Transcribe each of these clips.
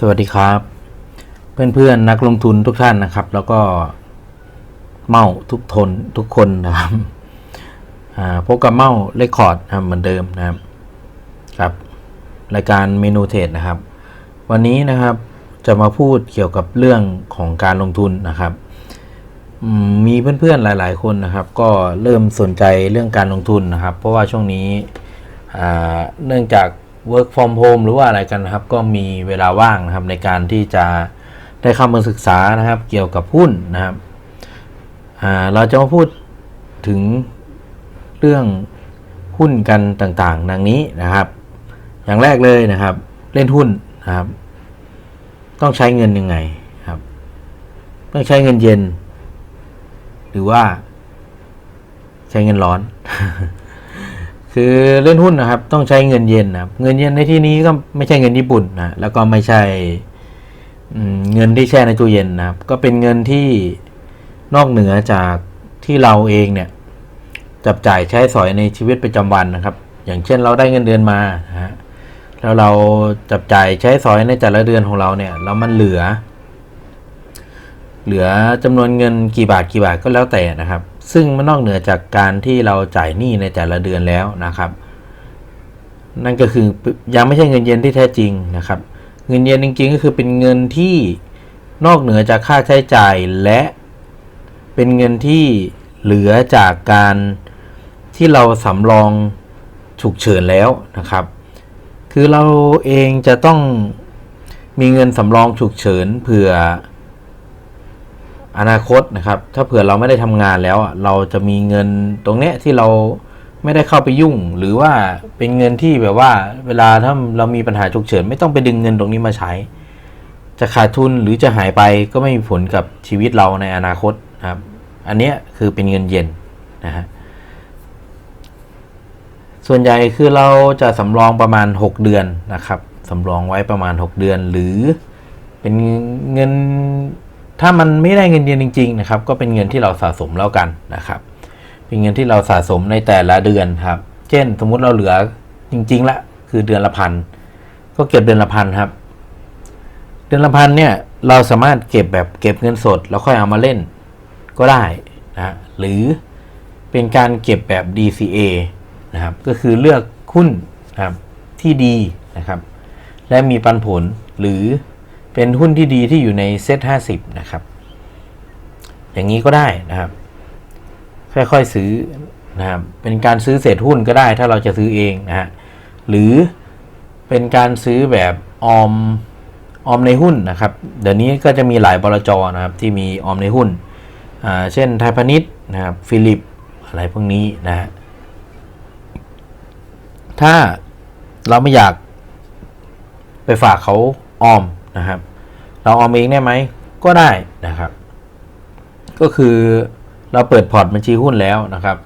สวัสดีครับ เพื่อนๆนักลงทุนทุกท่านนะครับ แล้วก็เมาทุกทนทุกคนนะครับพบกับเมาเลคคอร์ดนะครับเหมือนเดิมนะครับกับ รายการเมนูเทรดนะครับ วันนี้นะครับจะมาพูดเกี่ยวกับเรื่องของการลงทุนนะครับอืมมีเพื่อนๆหลาย ๆ คนนะครับ ก็เริ่มสนใจเรื่องการลงทุนนะครับ เพราะว่าช่วงนี้เนื่องจาก work from home หรือว่าอะไรกันนะครับ ก็มีเวลาว่างนะครับในการที่จะได้เข้ามาศึกษานะครับ เกี่ยวกับหุ้นนะครับเราจะมาพูดถึงเรื่องหุ้นกันต่างๆ ดังนี้นะครับ อย่างแรกเลยนะครับ เล่นหุ้นนะครับ ต้องใช้เงินยังไงครับ ต้องใช้เงินเย็น หรือว่า ใช้เงินร้อน คือเล่นหุ้นนะครับต้องใช้เงินเย็นนะครับเงินเย็นในที่นี้ก็ไม่ใช่เงินญี่ปุ่นนะแล้วก็ไม่ใช่เงินที่แช่ในตู้เย็นนะครับ ก็เป็นเงินที่นอกเหนือจากที่เราเองเนี่ยจับจ่ายใช้สอยในชีวิตประจำวันนะครับ อย่างเช่นเราได้เงินเดือนมาฮะแล้วเราจับจ่ายใช้สอยในแต่ละเดือนของเราเนี่ยแล้วมันเหลือ เหลือจำนวนเงินกี่บาทกี่บาทก็แล้วแต่นะครับ ซึ่งมันนอกเหนือจากการที่เราจ่ายหนี้ในแต่ละเดือนแล้วนะครับ นั่นก็คือยังไม่ใช่เงินเย็นที่แท้จริงนะครับ เงินเย็นจริง ๆ ก็คือเป็นเงินที่นอกเหนือจากค่าใช้จ่ายและเป็นเงินที่เหลือจากการที่เราสำรองฉุกเฉินแล้วนะครับ คือเราเองจะต้องมีเงินสำรองฉุกเฉินเผื่อ อนาคตนะครับ ถ้าเผื่อเราไม่ได้ทำงานแล้วอะเราจะมีเงินตรงเนี้ยที่เราไม่ได้เข้าไปยุ่ง หรือว่าเป็นเงินที่แบบว่า เวลาถ้าเรามีปัญหาฉุกเฉินไม่ต้องไปดึงเงินตรงนี้มาใช้ จะขาดทุนหรือจะหายไปก็ไม่มีผลกับชีวิตเราในอนาคตนะครับ อันเนี้ยคือเป็นเงินเย็นนะฮะส่วนใหญ่คือเราจะสำรองประมาณ 6 เดือนนะครับสำรองไว้ประมาณ 6 เดือนหรือเป็นเงิน ถ้ามันไม่ได้เงินเดือนจริงๆนะครับก็เป็นเงินที่เราสะสมแล้วกันนะครับ เป็นเงินที่เราสะสมในแต่ละเดือนครับ เช่น สมมุติเราเหลือจริงๆละคือเดือนละพันก็เก็บเดือนละพันครับ เดือนละพันเนี่ยเราสามารถเก็บแบบเก็บเงินสด แล้วค่อยเอามาเล่นก็ได้นะหรือเป็นการเก็บแบบ DCA นะครับ ก็คือเลือกหุ้นนะครับที่ดีนะครับ และมีปันผลหรือ เป็นหุ้นที่ดีที่อยู่ในเซ็ต50นะครับ อย่างนี้ก็ได้นะครับ ค่อยๆซื้อนะครับ เป็นการซื้อเศษหุ้นก็ได้ ถ้าเราจะซื้อเองนะฮะ หรือเป็นการซื้อแบบออมออมในหุ้นนะครับ เดี๋ยวนี้ก็จะมีหลายบลจนะครับที่มีออมในหุ้นอ่าเช่นไทยพาณิชย์นะครับ ฟิลิปอะไรพวกนี้นะฮะ ถ้าเราไม่อยากไปฝากเขาออมนะครับ เราออมเองได้ไหมก็ได้นะครับ ก็คือเราเปิดพอร์ตบัญชีหุ้นแล้วนะครับ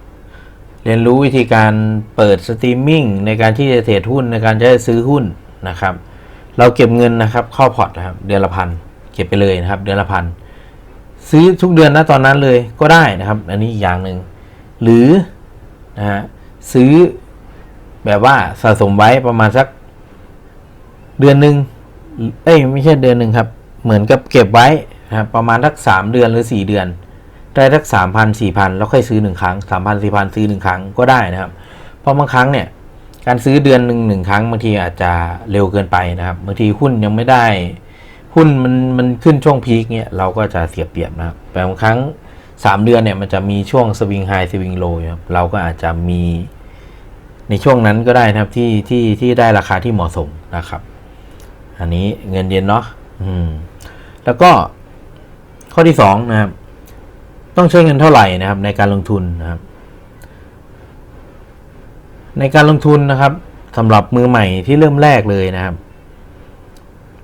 เรียนรู้วิธีการเปิดสตรีมมิ่งในการที่จะเทรดหุ้นในการจะซื้อหุ้นนะครับ เราเก็บเงินนะครับเข้าพอร์ตนะครับ เดือนละพันเก็บไปเลยนะครับ เดือนละพันซื้อทุกเดือนนะตอนนั้นเลยก็ได้นะครับ อันนี้อีกอย่างหนึ่งหรือนะฮะซื้อแบบว่าสะสมไว้ประมาณสักเดือนหนึ่งเอ้ยไม่ใช่เดือนหนึ่งครับ เหมือนกับเก็บไว้นะครับประมาณสักสามเดือนหรือสี่เดือน ได้สักสามพันสี่พันแล้วค่อยซื้อหนึ่งครั้งสามพันสี่พันซื้อหนึ่งครั้งก็ได้นะครับ เพราะบางครั้งเนี่ยการซื้อเดือนหนึ่งหนึ่งครั้งบางทีอาจจะเร็วเกินไปนะครับบางทีหุ้นยังไม่ได้หุ้นมันมันขึ้นช่วงพีคเนี่ยเราก็จะเสียเปรียบนะครับแต่บางครั้งสามเดือนเนี่ยมันจะมีช่วงสวิงไฮสวิงโลครับเราก็อาจจะมีในช่วงนั้นก็ได้นะครับที่ที่ที่ได้ราคาที่เหมาะสมนะครับ อันนี้เงินเย็นเนาะอืม แล้วก็ข้อที่สองนะครับ ต้องใช้เงินเท่าไหร่นะครับ ในการลงทุนนะครับ ในการลงทุนนะครับสำหรับมือใหม่ที่เริ่มแรกเลยนะครับ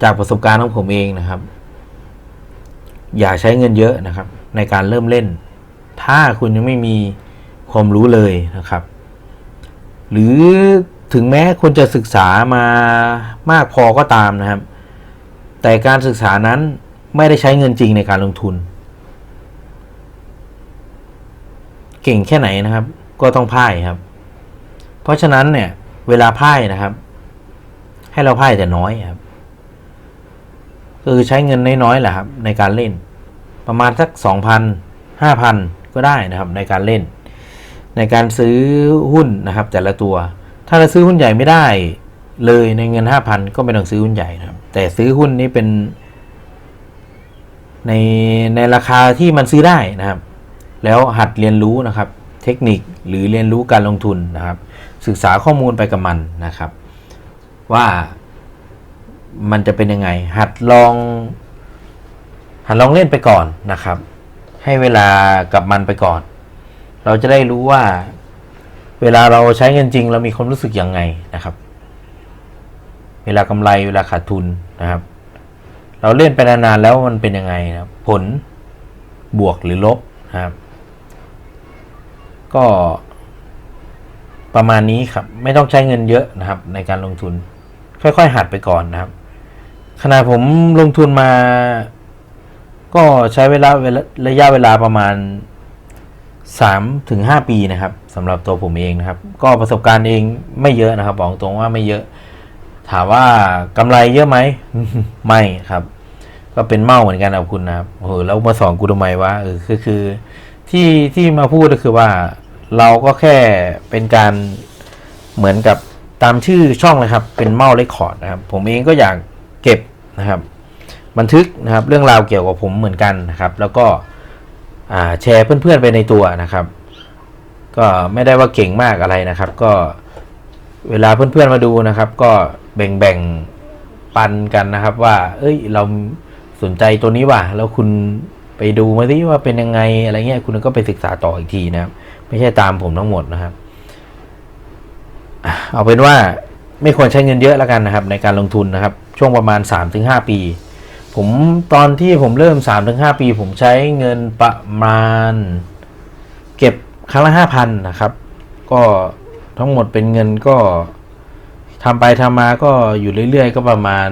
จากประสบการณ์ของผมเองนะครับ อย่าใช้เงินเยอะนะครับ ในการเริ่มเล่น ถ้าคุณยังไม่มีความรู้เลยนะครับ หรือถึงแม้คุณจะศึกษามามากพอก็ตามนะครับ แต่การศึกษานั้น ไม่ได้ใช้เงินจริงในการลงทุน เก่งแค่ไหนนะครับ ก็ต้องพ่ายครับ เพราะฉะนั้นเนี่ย เวลาพ่ายนะครับ ให้เราพ่ายแต่น้อยครับก็คือใช้เงินน้อยๆแหละครับในการเล่น ประมาณสักสองพันห้าพันก็ได้นะครับในการเล่น ในการซื้อหุ้นนะครับ แต่ละตัว ถ้าเราซื้อหุ้นใหญ่ไม่ได้เลยในเงินห้าพันก็ไม่ต้องซื้อหุ้นใหญ่นะครับ แต่ซื้อหุ้นนี้เป็น ในในราคาที่มันซื้อได้นะครับ แล้วหัดเรียนรู้นะครับ เทคนิคหรือเรียนรู้การลงทุนนะครับ ศึกษาข้อมูลไปกับมันนะครับ ว่ามันจะเป็นยังไง หัดลอง หัดลองเล่นไปก่อนนะครับ ให้เวลากับมันไปก่อน เราจะได้รู้ว่า เวลาเราใช้เงินจริง เรามีความรู้สึกยังไงนะครับ เวลากำไรเวลาขาดทุนนะครับ เราเล่นไปนานๆแล้วมันเป็นยังไงนะครับ ผลบวกหรือลบนะครับ ก็ประมาณนี้ครับ ไม่ต้องใช้เงินเยอะนะครับ ในการลงทุน ค่อยๆ หัดไปก่อนนะครับ ขณะผมลงทุนมา ก็ใช้เวลาเวลาระยะเวลาประมาณ3ถึง5ปีนะครับสำหรับตัวผมเองนะครับ ก็ประสบการณ์เองไม่เยอะนะครับ บอกตรงว่าไม่เยอะ ถามว่ากำไรเยอะไหมไม่ครับ ก็เป็นเมาเหมือนกันกับคุณนะครับโอ้โหแล้วมาสอนกูทำไมวะเออคือคือที่ที่มาพูดก็คือว่าเราก็แค่เป็นการเหมือนกับตามชื่อช่องเลยครับ เป็นเมาเลคคอร์ดนะครับ ผมเองก็อยากเก็บนะครับ บันทึกนะครับ เรื่องราวเกี่ยวกับผมเหมือนกันนะครับ แล้วก็แชร์เพื่อนๆไปในตัวนะครับ ก็ไม่ได้ว่าเก่งมากอะไรนะครับ ก็ เวลาเพื่อนๆมาดูนะครับ ก็แบ่งๆปันกันนะครับ ว่า เอ้ย เราสนใจตัวนี้ว่ะแล้วคุณไปดูมาสิว่าเป็นยังไงอะไรเงี้ยคุณก็ไปศึกษาต่ออีกทีนะครับ ไม่ใช่ตามผมทั้งหมดนะครับ เอาเป็นว่าไม่ควรใช้เงินเยอะแล้วกันนะครับ ในการลงทุนนะครับ ช่วงประมาณ 3-5 ปี ผมตอนที่ผมเริ่ม 3-5 ปี ผมใช้เงินประมาณ เก็บครั้งละ5,000นะครับ ก็ ทั้งหมดเป็นเงินก็ทำไปทำมาก็อยู่เรื่อยๆ ก็ประมาณ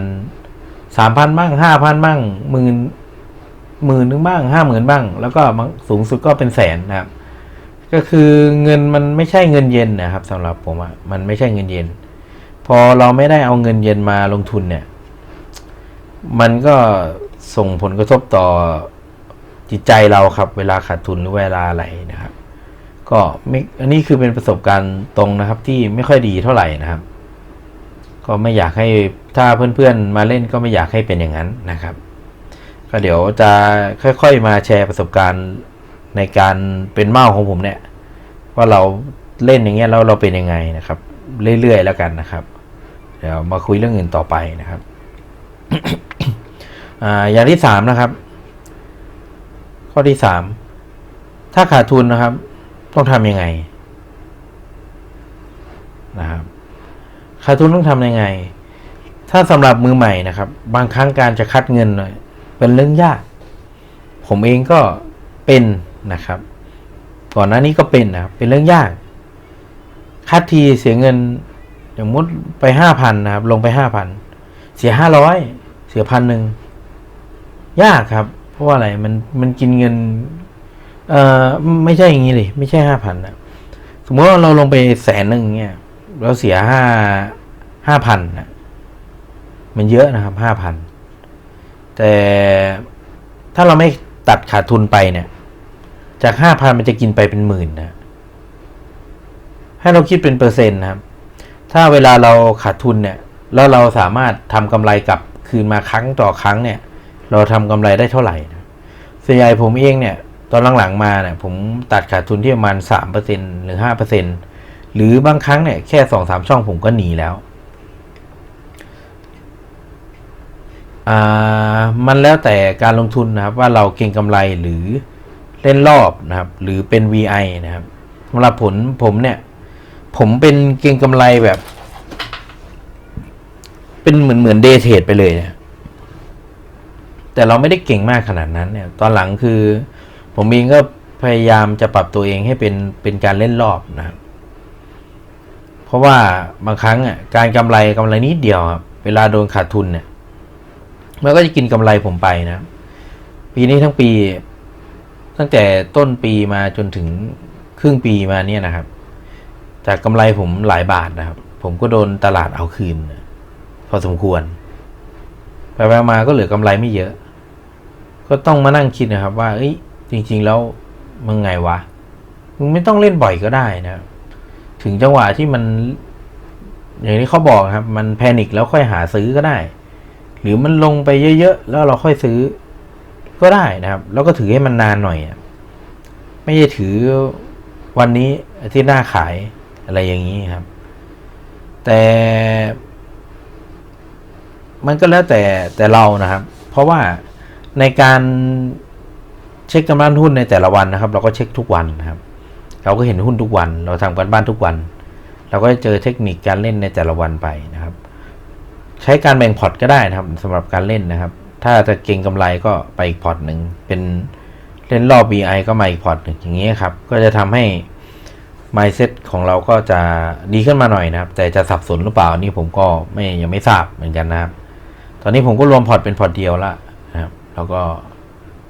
3,000บ้าง5,000บ้างหมื่นหมื่นนึงบ้างห้าหมื่นบ้าง แล้วก็สูงสุดก็เป็นแสนนะครับ ก็คือเงินมันไม่ใช่เงินเย็นนะครับสำหรับผมอะมันไม่ใช่เงินเย็น พอเราไม่ได้เอาเงินเย็นมาลงทุนเนี่ย มันก็ส่งผลกระทบต่อจิตใจเราครับ เวลาขาดทุนหรือเวลาอะไรนะครับ ก็ไม่อันนี้คือเป็นประสบการณ์ตรงนะครับที่ไม่ค่อยดีเท่าไหร่นะครับ ก็ไม่อยากให้ถ้าเพื่อนๆมาเล่นก็ไม่อยากให้เป็นอย่างนั้นนะครับ ก็เดี๋ยวจะค่อยๆมาแชร์ประสบการณ์ในการเป็นเมาของผมเนี่ย ว่าเราเล่นอย่างเงี้ยแล้วเราเป็นยังไงนะครับ เรื่อยๆแล้วกันนะครับ เดี๋ยวมาคุยเรื่องอื่นต่อไปนะครับอ่าอย่างที่สามนะครับ ข้อที่สามถ้าขาดทุนนะครับ ต้องทำยังไงนะครับขาดทุนต้องทำยังไง ถ้าสำหรับมือใหม่นะครับ บางครั้งการจะคัดเงินหน่อยเป็นเรื่องยาก ผมเองก็เป็นนะครับ ก่อนหน้านี้ก็เป็นนะครับ เป็นเรื่องยาก คัดทีเสียเงินอย่างมุดไปห้าพันนะครับ ลงไปห้าพัน เสียห้าร้อย เสียพันหนึ่ง ยากครับ เพราะว่าอะไร มัน มันกินเงิน เอ่อไม่ใช่อย่างนี้เลยไม่ใช่ห้าพันนะสมมติว่าเราลงไปแสนหนึ่งเนี่ยเราเสียห้าห้าพันนะมันเยอะนะครับห้าพันแต่ถ้าเราไม่ตัดขาดทุนไปเนี่ย จากห้าพันมันจะกินไปเป็นหมื่นนะให้เราคิดเป็นเปอร์เซ็นต์นะครับ ถ้าเวลาเราขาดทุนเนี่ย แล้วเราสามารถทำกำไรกลับคืนมาครั้งต่อครั้งเนี่ย เราทำกำไรได้เท่าไหร่นะส่วนใหญ่ผมเองเนี่ย อนหลังๆมาเนี่ยผมตัดขาดทุนที่ประมาณสามเปอร์เซ็นหรือห้าเปอร์เซ็นหรือบางครั้งเนี่ยแค่สองสามช่องผมก็หนีแล้วอ่ามันแล้วแต่การลงทุนนะครับว่าเราเก็งกำไรหรือเล่นรอบนะครับ หรือเป็น VI นะครับสำหรับผลผมเนี่ย ผมเป็นเก็งกำไรแบบ เป็นเหมือนเหมือนเดย์เทรดไปเลยเนี่ยแต่เราไม่ได้เก่งมากขนาดนั้นเนี่ย ตอนหลังคือ ผมเองก็พยายามจะปรับตัวเองให้เป็นเป็นการเล่นรอบนะครับเพราะว่าบางครั้งอะการกำไรกำไรนิดเดียวครับเวลาโดนขาดทุนเนี่ยมันก็จะกินกำไรผมไปนะ ปีนี้ทั้งปี ตั้งแต่ต้นปีมาจนถึงครึ่งปีมาเนี่ยนะครับ จากกำไรผมหลายบาทนะครับ ผมก็โดนตลาดเอาคืนพอสมควรไปไปมาก็เหลือกำไรไม่เยอะ ก็ต้องมานั่งคิดนะครับ ว่าเอ้ย จริงๆแล้วมึงไงวะ มึงไม่ต้องเล่นบ่อยก็ได้นะ ถึงจังหวะที่มัน อย่างที่เขาบอกครับ มันแพนิคแล้วค่อยหาซื้อก็ได้ หรือมันลงไปเยอะๆ แล้วเราค่อยซื้อก็ได้นะครับ แล้วก็ถือให้มันนานหน่อยอะไม่ใช่ถือวันนี้อาที่หน้าขายอะไรอย่างนี้ครับ แต่ มันก็แล้วแต่แต่เรานะครับ เพราะว่าในการ เช็คกำลังหุ้นในแต่ละวันนะครับ เราก็เช็คทุกวันนะครับ เราก็เห็นหุ้นทุกวัน เราทำกันบ้านทุกวัน เราก็จะเจอเทคนิคการเล่นในแต่ละวันไปนะครับ ใช้การแบ่งพอร์ตก็ได้นะครับสำหรับการเล่นนะครับ ถ้าจะเก็งกำไรก็ไปอีกพอร์ตหนึ่งเป็นเล่นรอบ BI ก็มาอีกพอร์ตหนึ่งอย่างนี้ครับ ก็จะทำให้ mindset ของเราก็จะดีขึ้นมาหน่อยนะครับ แต่จะสับสนหรือเปล่านี่ผมก็ไม่ยังไม่ทราบเหมือนกันนะครับ ตอนนี้ผมก็รวมพอร์ตเป็นพอร์ตเดียวละนะครับ แล้วก็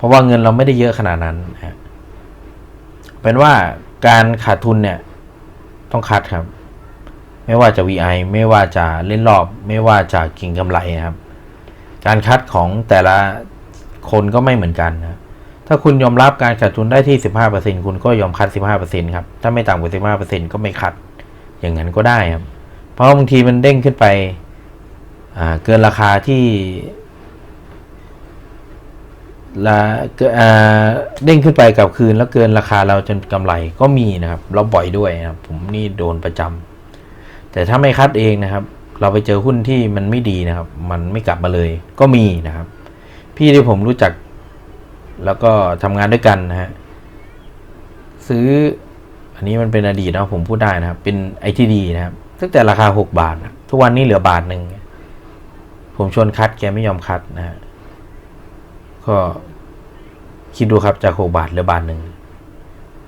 ราะว่าเงินเราไม่ได้เยอะขนาดนั้นเป็นว่าการขาดทุนเนี่ยต้องคัดครับ ไม่ว่าจะ VI ไม่ว่าจะเล่นรอบ ไม่ว่าจะกิงกำไรนะครับ การคัดของแต่ละคนก็ไม่เหมือนกันนะถ้าคุณยอมรับการขาดทุนได้ที่ 15%คุณก็ยอมคัด 15%ครับถ้าไม่ต่ำกว่า 15%ก็ไม่คัดอย่างนั้นก็ได้ครับ เพราะบางทีมันเด้งขึ้นไปเกินราคาที่ ละเกินอ่าเด้งขึ้นไปกับคืนแล้วเกินราคาเราจนกำไรก็มีนะครับ เราบ่อยด้วยนะครับ ผมนี่โดนประจำแต่ถ้าไม่คัดเองนะครับ เราไปเจอหุ้นที่มันไม่ดีนะครับ มันไม่กลับมาเลยก็มีนะครับ พี่ที่ผมรู้จัก แล้วก็ทำงานด้วยกันนะฮะซื้อ อันนี้มันเป็นอดีตนะผมพูดได้นะครับ เป็นไอทีดีนะครับตั้งแต่ราคาหกบาทนะทุกวันนี้เหลือบาทหนึ่งผมชวนคัดแกไม่ยอมคัดนะฮะ ก็คิดดูครับจากหกบาทเหลือบาทหนึ่ง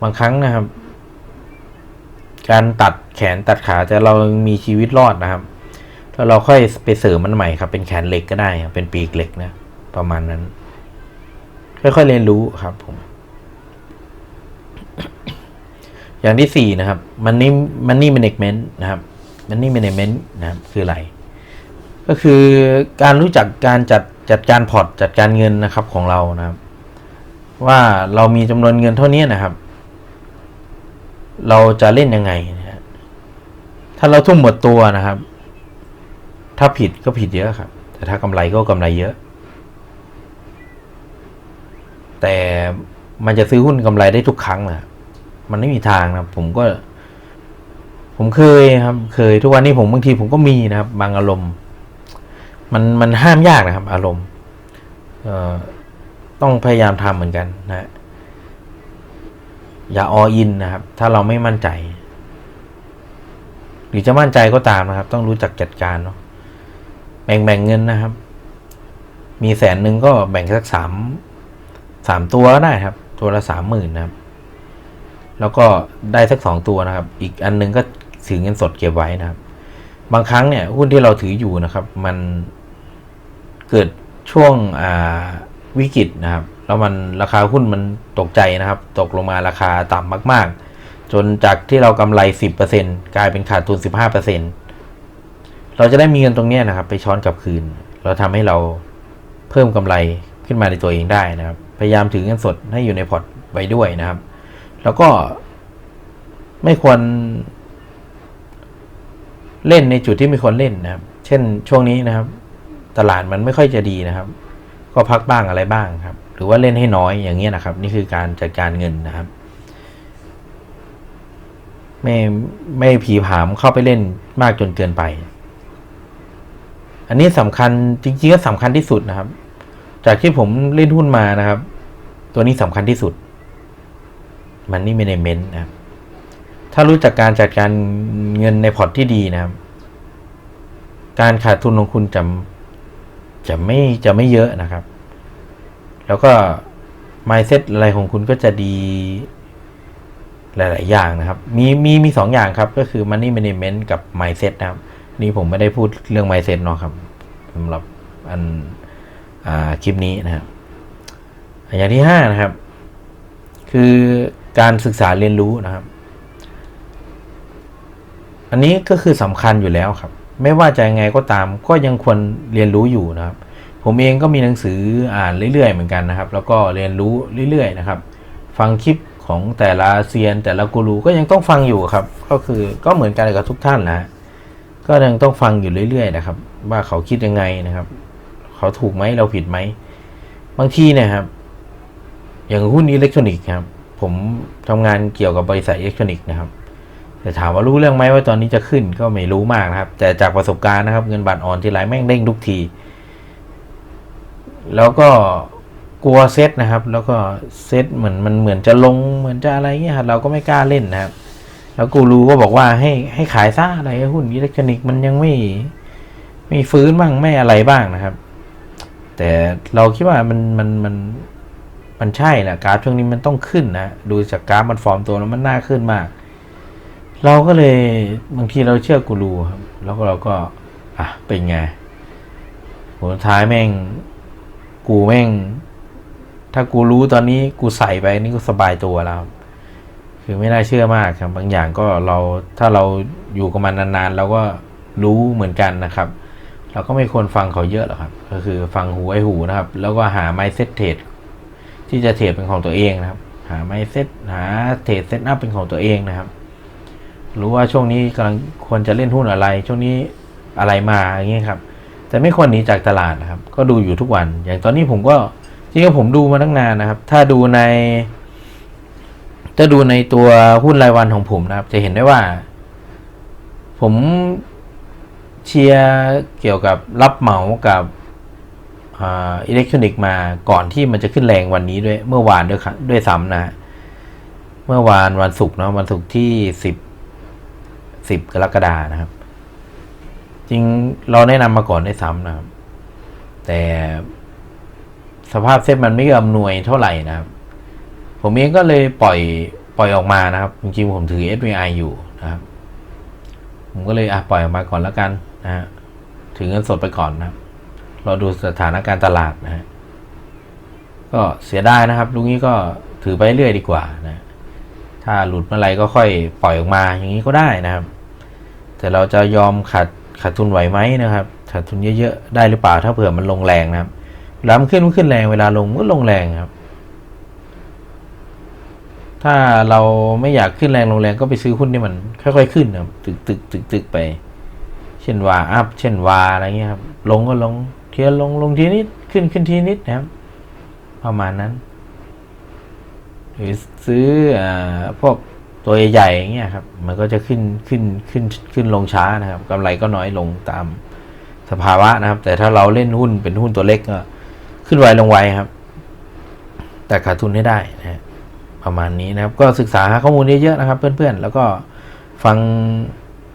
บางครั้งนะครับ การตัดแขนตัดขาแต่เรามีชีวิตรอดนะครับแล้วเราค่อยไปเสริมมันใหม่ครับ เป็นแขนเหล็กก็ได้ครับเป็นปีกเหล็กนะ ประมาณนั้น ค่อยๆเรียนรู้ครับผม อย่างที่สี่นะครับ มันนี่มันนี่ management นะครับมันนี่ management นะครับ คืออะไร ก็คือการรู้จักการจัด จัดการพอร์ตจัดการเงินนะครับของเรานะครับ ว่าเรามีจำนวนเงินเท่านี้นะครับ เราจะเล่นยังไงนะฮะถ้าเราทุ่มหมดตัวนะครับ ถ้าผิดก็ผิดเยอะครับ แต่ถ้ากำไรก็กำไรเยอะ แต่มันจะซื้อหุ้นกำไรได้ทุกครั้งนะมันไม่มีทางนะผมก็ ผมเคยครับ เคยทุกวันนี้ผมบางทีผมก็มีนะครับ บางอารมณ์ มันมันห้ามยากนะครับ อารมณ์ต้องพยายามทำเหมือนกันนะอย่าออินนะครับ ถ้าเราไม่มั่นใจ หรือจะมั่นใจก็ตามนะครับ ต้องรู้จักจัดการเนาะแบ่งแบ่งเงินนะครับ มีแสนหนึ่งก็แบ่งสักสามสามตัวก็ได้ครับ ตัวละสามหมื่นนะครับ แล้วก็ได้สักสองตัวนะครับ อีกอันนึงก็ถือเงินสดเก็บไว้นะครับ บางครั้งเนี่ยหุ้นที่เราถืออยู่นะครับ มันเกิดช่วงวิกฤตนะครับ แล้วมันราคาหุ้นมันตกใจนะครับ ตกลงมาราคาต่ำมาก ๆ จนจากที่เรากำไร 10%กลายเป็นขาดทุน 15%เราจะได้มีเงินตรงนี้นะครับ ไปช้อนกลับคืน เราทำให้เราเพิ่มกำไรขึ้นมาในตัวเองได้นะครับ พยายามถือเงินสดให้อยู่ในพอร์ตไว้ด้วยนะครับ แล้วก็ไม่ควร เล่นในจุดที่ไม่ควรเล่นนะครับ เช่นช่วงนี้นะครับ ตลาดมันไม่ค่อยจะดีนะครับ ก็พักบ้างอะไรบ้างครับ หรือว่าเล่นให้น้อยอย่างเงี้ยนะครับ นี่คือการจัดการเงินนะครับ ไม่ไม่ผีผามเข้าไปเล่นมากจนเกินไป อันนี้สำคัญจริงๆก็สำคัญที่สุดนะครับ จากที่ผมเล่นหุ้นมานะครับ ตัวนี้สำคัญที่สุด มันนี่ management นะครับ ถ้ารู้จักการจัดการเงินในพอร์ตที่ดีนะครับ การขาดทุนของคุณจะจะไม่จะไม่เยอะนะครับ แล้วก็ mindset อะไรของคุณก็จะดี หลาย ๆ อย่างนะครับ มีมีมีสองอย่างครับ ก็คือ money management กับ mindset นะครับ นี่ผมไม่ได้พูดเรื่อง mindset เนาะครับสำหรับอันอ่าคลิปนี้นะครับ อย่างที่ห้านะครับ คือการศึกษาเรียนรู้นะครับ อันนี้ก็คือสำคัญอยู่แล้วครับ ไม่ว่าจะยังไงก็ตามก็ยังควรเรียนรู้อยู่นะครับ ผมเองก็มีหนังสืออ่านเรื่อยๆเหมือนกันนะครับ แล้วก็เรียนรู้เรื่อยๆนะครับ ฟังคลิปของแต่ละเซียน แต่ละกูรูก็ยังต้องฟังอยู่ครับ ก็คือก็เหมือนกันกับทุกท่านนะก็ยังต้องฟังอยู่เรื่อยๆนะครับ ว่าเขาคิดยังไงนะครับ เขาถูกไหมเราผิดไหมบางทีนี่ยครับ อย่างหุ้นอิเล็กทรอนิกส์ครับ ผมทำงานเกี่ยวกับบริษัทอิเล็กทรอนิกส์นะครับ แต่ถามว่ารู้เรื่องไหมว่าตอนนี้จะขึ้นก็ไม่รู้มากนะครับ แต่จากประสบการณ์นะครับ เงินบาทอ่อนทีไรแม่งเด้งทุกที แล้วก็กลัวเซตนะครับ แล้วก็เซตเหมือนมันเหมือนจะลงเหมือนจะอะไรเงี้ยครับเราก็ไม่กล้าเล่นนะครับ แล้วกูรู้ก็บอกว่าให้ให้ขายซ่าอะไรหุ้นอิเล็กทรอนิกส์มันยังไม่ไม่ฟื้นบ้างไม่อะไรบ้างนะครับ แต่เราคิดว่ามันมันมันมันใช่แหละกราฟช่วงนี้มันต้องขึ้นนะดูจากกราฟมันฟอร์มตัวแล้วมันน่าขึ้นมาก เราก็เลยบางทีเราเชื่อกูรูครับ แล้วก็เราก็ อะเป็นไงผลท้ายแม่ง กูแม่ง ถ้ากูรู้ตอนนี้กูใส่ไปนี่ก็สบายตัวแล้วคือไม่น่าเชื่อมากครับ บางอย่างก็เราถ้าเราอยู่กับมันนานๆเราก็รู้เหมือนกันนะครับ เราก็ไม่ควรฟังเขาเยอะหรอกครับ ก็คือฟังหูไอหูนะครับ แล้วก็หาไมเซ็ตเทรดที่จะเทรดเป็นของตัวเองนะครับ หาไมเซ็ตหาเทรดเซตอัพเป็นของตัวเองนะครับ รู้ว่าช่วงนี้กำลังควรจะเล่นหุ้นอะไร ช่วงนี้อะไรมาอย่างเงี้ยครับ แต่ไม่ควรหนีจากตลาดนะครับ ก็ดูอยู่ทุกวัน อย่างตอนนี้ผมก็จริงๆผมดูมาตั้งนานนะครับ ถ้าดูในถ้าดูในตัวหุ้นรายวันของผมนะครับ จะเห็นได้ว่า ผมเชียร์เกี่ยวกับรับเหมากับอิเล็กทรอนิกส์มาก่อนที่มันจะขึ้นแรงวันนี้ด้วยเมื่อวานด้วยครับด้วยซ้ำนะฮะเมื่อวานวันศุกร์เนาะวันศุกร์ที่สิบ สิบกรกฎานะครับ จริงเราแนะนำมาก่อนได้ซ้ำนะครับ แต่สภาพเซ็ตมันไม่อำนวยเท่าไหร่นะครับ ผมเองก็เลยปล่อยปล่อยออกมานะครับ จริงๆผมถือ SVI อยู่นะครับ ผมก็เลยอะปล่อยออกมาก่อนแล้วกันนะฮะถือเงินสดไปก่อนนะครับ เราดูสถานการณ์ตลาดนะฮะก็เสียดายนะครับลุงนี้ก็ถือไปเรื่อยดีกว่านะ ถ้าหลุดเมื่อไรก็ค่อยปล่อยออกมาอย่างนี้ก็ได้นะครับ แต่เราจะยอมขาดขาดทุนไหวไหมนะครับขาดทุนเยอะๆได้หรือเปล่าถ้าเผื่อมันลงแรงนะครับเวลามันขึ้นมันขึ้นแรงเวลาลงมันก็ลงแรงครับ ถ้าเราไม่อยากขึ้นแรงลงแรงก็ไปซื้อหุ้นที่มันค่อยๆขึ้นครับตึกตึกตึกตึกไป เช่นว่าอัพเช่นวาอะไรเงี้ยครับ ลงก็ลงเทียลงลงทีนิดขึ้นขึ้นทีนิดนะครับ ประมาณนั้น หรือซื้ออพวก ตัวใหญ่ๆอย่างเงี้ยครับมันก็จะขึ้นขึ้นขึ้นขึ้นลงช้านะครับกำไรก็น้อยลงตามสภาวะนะครับ แต่ถ้าเราเล่นหุ้นเป็นหุ้นตัวเล็กก็ขึ้นไวลงไวครับ แต่ขาดทุนให้ได้นะฮะประมาณนี้นะครับ ก็ศึกษาข้อมูลเยอะๆนะครับ เพื่อนๆ แล้วก็ฟัง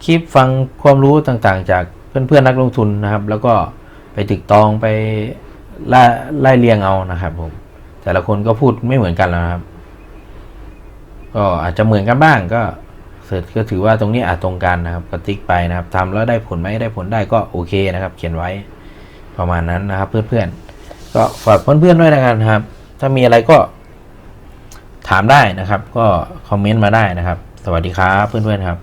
คลิปฟังความรู้ต่างๆ จากเพื่อนๆนักลงทุนนะครับ แล้วก็ไปตึกตองไปไล่ไล่เรียงเอานะครับผมแต่ละคนก็พูดไม่เหมือนกันแล้วนะครับ ก็อาจจะเหมือนกันบ้างก็เสร็จก็ถือว่าตรงนี้อาจตรงกันนะครับก็ติ๊กไปนะครับทำแล้วได้ผลไหมได้ผลได้ก็โอเคนะครับ เขียนไว้ประมาณนั้นนะครับ เพื่อนๆก็ฝากเพื่อนๆด้วยนะครับ ถ้ามีอะไรก็ถามได้นะครับ ก็คอมเมนต์มาได้นะครับ สวัสดีครับเพื่อนๆครับ